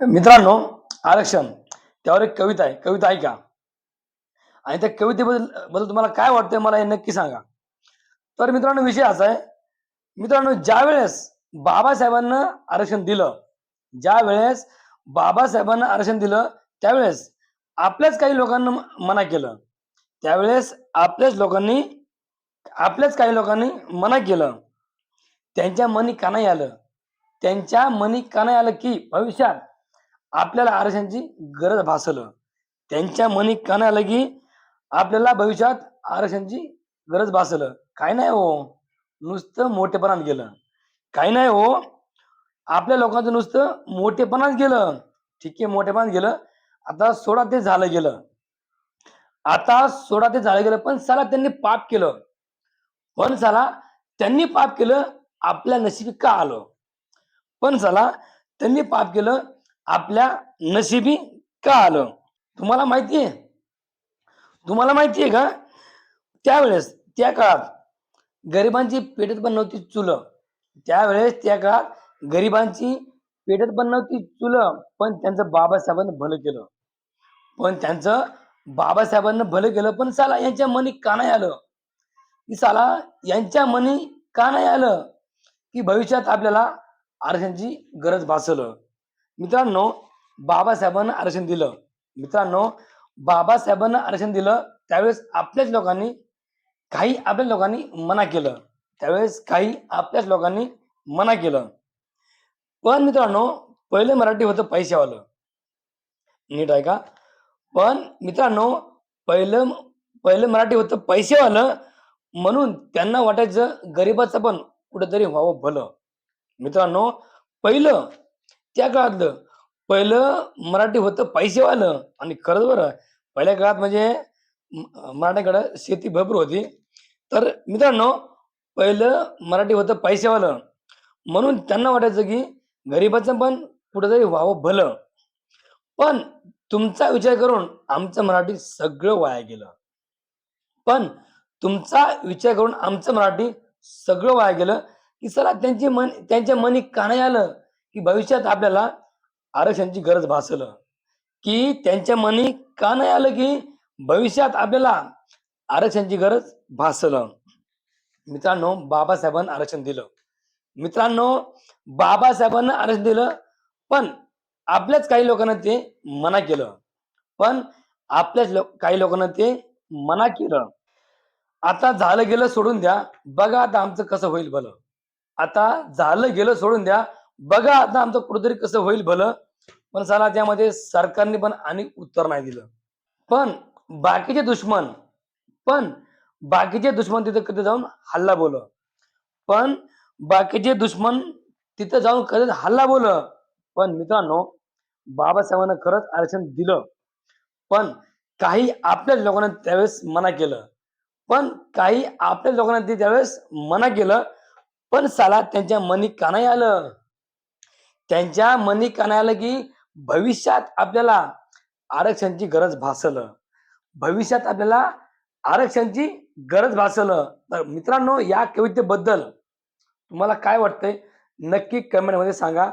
मित्रांनो आरक्षण. त्यावर एक कविता आहे. कविता ऐका. आणि त्या कवितेबद्दल बद्दल तुम्हाला काय वाटतंय मला हे नक्की सांगा. तर मित्रांनो विषय असा आहे. मित्रांनो ज्या वेळेस बाबासाहेबांना आरक्षण दिलं ज्या वेळेस बाबासाहेबांना आरक्षण दिलं त्यावेळेस आपल्याच काही लोकांना मना केलं. त्यावेळेस आपल्याच लोकांनी आपल्याच काही लोकांनी मना केलं. त्यांच्या मनी का नाही आलं. त्यांच्या मनी का नाही आलं की भविष्यात आपल्याला आरक्षणाची गरज भासलं. त्यांच्या मनी का आलं की आपल्याला भविष्यात आरक्षणाची गरज भासलं. काय नाही हो. नुसतं मोठेपणात गेलं. काही नाही हो. आपल्या लोकांचं नुसतं मोठेपणात गेलं. ठीक आहे मोठेपणात गेलं. आता सोडा ते झालं गेलं. आता सोडा ते झालं गेलं. पण साला त्यांनी पाप केलं. पण साला त्यांनी पाप केलं आपल्या नशिबी का आलं? पण साला त्यांनी पाप केलं आपल्या नशिबी का आलं? तुम्हाला माहिती आहे तुम्हाला माहिती आहे का? त्यावेळेस त्या काळात गरिबांची पेटत पण नव्हती चुलं. त्यावेळेस त्या काळात गरिबांची पेटत पण नव्हती चुलं पण त्यांचं बाबासाहेबांनी भलं केलं. पण त्यांचं बाबासाहेबांना भलं केलं पण साला यांच्या मनी का नाही आलं? की साला यांच्या मनी का नाही आलं? की भविष्यात आपल्याला आरक्षणाची गरज भासलं? मित्रांनो बाबासाहेबांना आरक्षण दिलं. मित्रांनो बाबासाहेबांना आरक्षण दिलं त्यावेळेस आपल्याच लोकांनी काही आपल्या लोकांनी मना केलं. त्यावेळेस काही आपल्याच लोकांनी मना केलं. पण मित्रांनो पहिले मराठी होतं पैशावालं. नीट आहे का पण मित्रांनो पहिलं पहिलं मराठी होतं पैसेवालं म्हणून त्यांना वाटायचं गरिबाचं पण कुठेतरी व्हावं भलं. मित्रांनो पहिलं त्या काळातलं पहिलं मराठी होतं पैसेवालं. आणि खरंच बरं पहिल्या काळात म्हणजे मराठ्याकडं शेती भरपूर होती. तर मित्रांनो पहिलं मराठी होतं पैसेवालं. म्हणून त्यांना वाटायचं की गरिबाचं पण कुठेतरी व्हावं भलं. पण तुमचा विचार करून आमचं मराठी सगळं वाया गेलं. पण तुमचा विचार करून आमचं मराठी सगळं वाया गेलं की चला त्यांची मन त्यांच्या मनी का नाही आलं. की भविष्यात आपल्याला आरक्षणाची गरज भासलं की त्यांच्या मनी का नाही आलं की भविष्यात आपल्याला आरक्षणाची गरज भासलं. मित्रांनो बाबासाहेबांना आरक्षण दिलं. मित्रांनो बाबासाहेबांना आरक्षण दिलं पण आपल्याच काही लोकांना ते मना केलं. पण आपल्याच लोक काही लोकांना ते मना केलं. आता झालं गेलं सोडून द्या. बघा आता आमचं कसं होईल भलं आता झालं गेलं सोडून द्या. बघा आता आमचं कुठेतरी कसं होईल भलं. पण साला त्यामध्ये सरकारने पण आणि उत्तर नाही दिलं. पण बाकीचे दुश्मन पण बाकीचे दुश्मन तिथं कधी जाऊन हल्ला बोल पण बाकीचे दुश्मन तिथं जाऊन कधी हल्ला बोल पण मित्रांनो बाबासाहेबांना खरंच आरक्षण दिलं. पण काही आपल्याच लोकांना त्यावेळेस मना केलं. पण काही आपल्या लोकांना ते त्यावेळेस मना केलं. पण साला त्यांच्या मनी का नाही आलं? त्यांच्या मनी का की भविष्यात आपल्याला आरक्षणाची गरज भासलं. भविष्यात आपल्याला आरक्षणाची गरज भासलं. तर मित्रांनो या कवितेबद्दल तुम्हाला काय वाटतंय? नक्की कमेंटमध्ये सांगा.